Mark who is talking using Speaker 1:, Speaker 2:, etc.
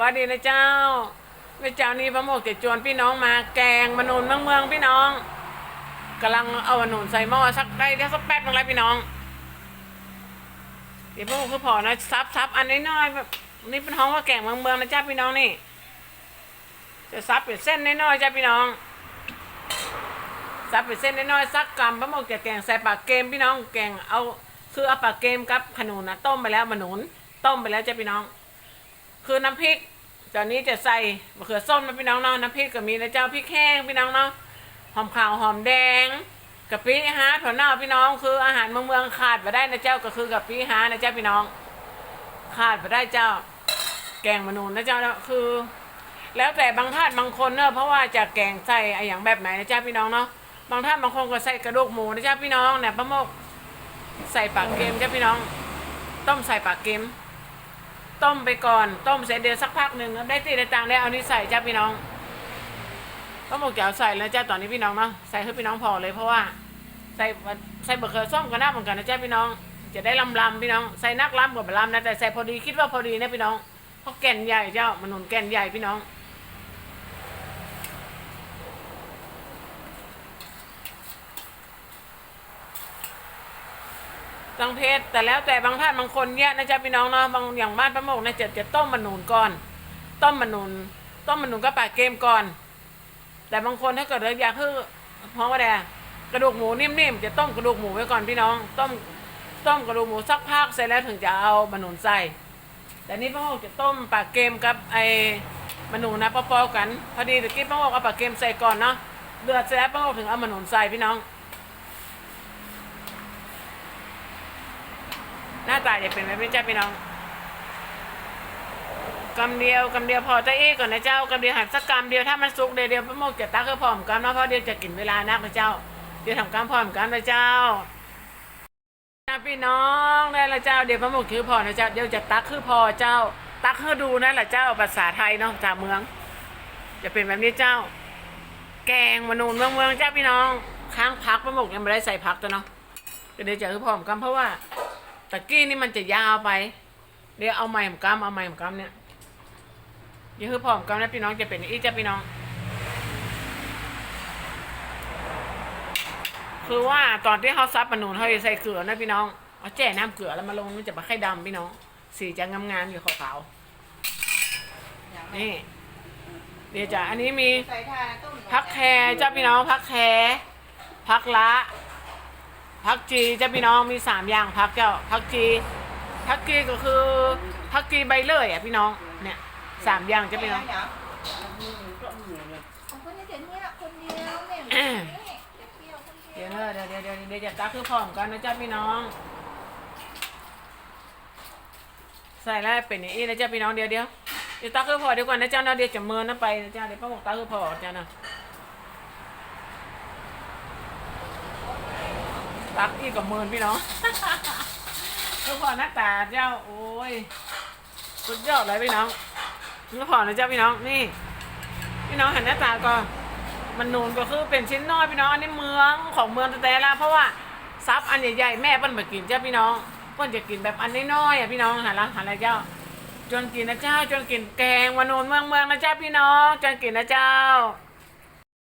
Speaker 1: วัสดีนะเจ้าแม่เจ้านี้พระโมกจะจวนพี่น้องมาแกงมนูนเมืองเมืองพี่น้องกำลังเอามนูนใส่หม้อสักได้เดี๋ยวสักแป๊บนึงแล้วพี่น้อง เดี๋ยวพระโมกคือพอนะซับซับอันน้อยๆแบบนี่เป็นห้องว่าแกงเมืองเมืองนะจ้าพี่น้องนี่ จะซับเป็นเส้นน้อยๆจ้าพี่น้องซับเป็นเส้นน้อยๆสักกำพระโมกจะแกงใส่ปากเกมพี่น้องแกงเอาคือเอาปากเกมกับขนุนนะต้มไปแล้วมนุนต้มไปแล้วจ้าพี่น้อง คือน้ำพริกตอนนี้จะใส่มะเขือส้มนะพี่น้องเนาะน้ำพริกก็มีนะเจ้าพริกแห้งพี่น้องเนาะหอมขาวหอมแดงกะปิฮะถั่วเน่าพี่น้องคืออาหารเมืองเมืองขาดไปได้นะเจ้าก็คือกะปิฮะนะเจ้าพี่น้อง ขาดไปได้เจ้า แกงมะนูนนะเจ้าคือ แล้วแต่บางท่านบางคนเนอะเพราะว่าจะแกงใส่อะอย่างแบบไหนนะเจ้าพี่น้องเนาะบางท่านบางคนก็ใส่กระดูกหมูนะเจ้าพี่น้องเนี่ยป้าโมกใส่ปากเกมเจ้าพี่น้อง ต้มใส่ปากเกม ต้มไปก่อน ต้มเสร็จเดี๋ยวสักพักหนึ่งได้ตีได้ตังได้เอานี่ใส่จ้าพี่น้องต้มหมกจะเอาใส่แล้วจ้าตอนนี้พี่น้องเนาะใส่ให้พี่น้องพอเลยเพราะว่า ใส่ใส่บะเขือส้มก็น่าเหมือนกันนะจ้าพี่น้อง จะได้ลำลำพี่น้องใส่นักลำกับบะลำนะแต่ใส่พอดีคิดว่าพอดีนะพี่น้องเพราะแก่นใหญ่เจ้ามันหนุนแก่นใหญ่พี่น้อง ตังเพศแต่แล้วแต่บางท่านบางคนเนี่ยนะจ๊ะพี่น้องเนาะบางอย่างบ้านประโมกเนี่ยจะจะต้มมะนูนก่อน ต้มมะนูนต้มมะนูนก็ปาเกมก่อน แต่บางคนถ้าเกิดเราอยากคือเพราะว่าแดกระดูกหมูนิ่มๆจะต้มกระดูกหมูไว้ก่อนพี่น้อง ต้มต้มกระดูกหมูสักพักเสร็จแล้วถึงจะเอามะนูนใส่แต่นี่ป้าโมกจะต้มปากเกมกับไอ้มะนูนนะปอๆกัน พอดีตะกี้ป้าโมกเอาปากเกมใส่ก่อนเนาะเดือดเสร็จแล้วป้าโมกถึงเอามะนูนใส่พี่น้อง หน้าตาจะเป็นแบบนี้จ้าพี่น้องกำเดียวกำเดียวพอจะอีกก่อนนะเจ้ากำเดียวหันสักกำเดียวถ้ามันสุกเดียวเดียวพระโมกจะตักคือพร้อมกันเนาะเพราะเดียวจะกินเวลานักนะเจ้า เดี๋ยวทำการพร้อมกันนะเจ้าจ้าพี่น้องได้ละเจ้าเดี๋ยวพระโมกคือพอนะเจ้าเดี๋ยวจะตักคือพอเจ้า ตักให้ดูนั่นแหละเจ้าภาษาไทยเนาะจากเมือง จะเป็นแบบนี้เจ้า แกงมนูนเมืองเมืองเจ้าพี่น้อง ค้างพักพระโมกยังไม่ได้ใส่พักตัวเนาะเดี๋ยวจะคือพร้อมกันเพราะว่า ตะกี้นี่มันจะยาวไป เดี๋ยวเอาไม้ผมกำเอาไม้ผมกำเนี่ยเดี๋ยวคือพร้อมกำนะพี่น้องจะเป็นอีจะพี่น้อง คือว่าตอนที่เขาซับปะนูนเขาจะใส่เกลือนะพี่น้องเอาแจ่น้ำเกลือแล้วมาลงมันจะมาไข่ดำพี่น้อง สีจะงามๆอยู่ขาวๆนี่เดี๋ยวจะอันนี้มี
Speaker 2: ใส่ทาต้ม
Speaker 1: พักแคร์เจ้าพี่น้องพักแคร์พักละ พักจีเจ้าพี่น้องมีสามอย่างพักเจ้าพักจีพักจีก็คือพักจีใบเลื่อยอะพี่น้องเนี่ยสามอย่างเจ้าพี่น้อง
Speaker 2: ของคนนี้เดี๋ยวนี้คนเดียวแม่ไม่จะเที่ยวคนเดี
Speaker 1: เดี๋
Speaker 2: ย
Speaker 1: ยววเนอเดี๋ยวเดี๋ยวเดี๋ยวเดี๋ยวจะตักคือพร้อมกันนะเจ้าพี่น้อง ใส่แล้วเป็นอย่างนี้นะเจ้าพี่น้องเดี๋ยวเดี๋ยวเดี๋ยวตักคือพอเดี๋ยวก่อนนะเจ้าเนาะเดี๋ยวจะเมินนะไปนะเจ้าเดี๋ยวป้าบอกตักคือพอจ้านะ ตักอีกกับเมินพี่น้องคือพอหน้าตาเจ้าโอ้ยสุดยอดเลยพี่น้องคือพอนะเจ้าพี่น้องนี่ พี่น้องเห็นหน้าตาก็มันนูนก็คือเป็นชิ้นน้อยพี่น้องอันนี้เมืองของเมืองแต่ละเพราะว่าซับอันใหญ่ๆแม่เปิ้นมากินเจ้าพี่น้องเปิ้นจะกินแบบอันน้อยๆอะพี่น้องหันละหันละเจ้า จนกินนะเจ้า จนกินแกงมะนูนเมืองเมืองนะเจ้าพี่น้องจนกินนะเจ้า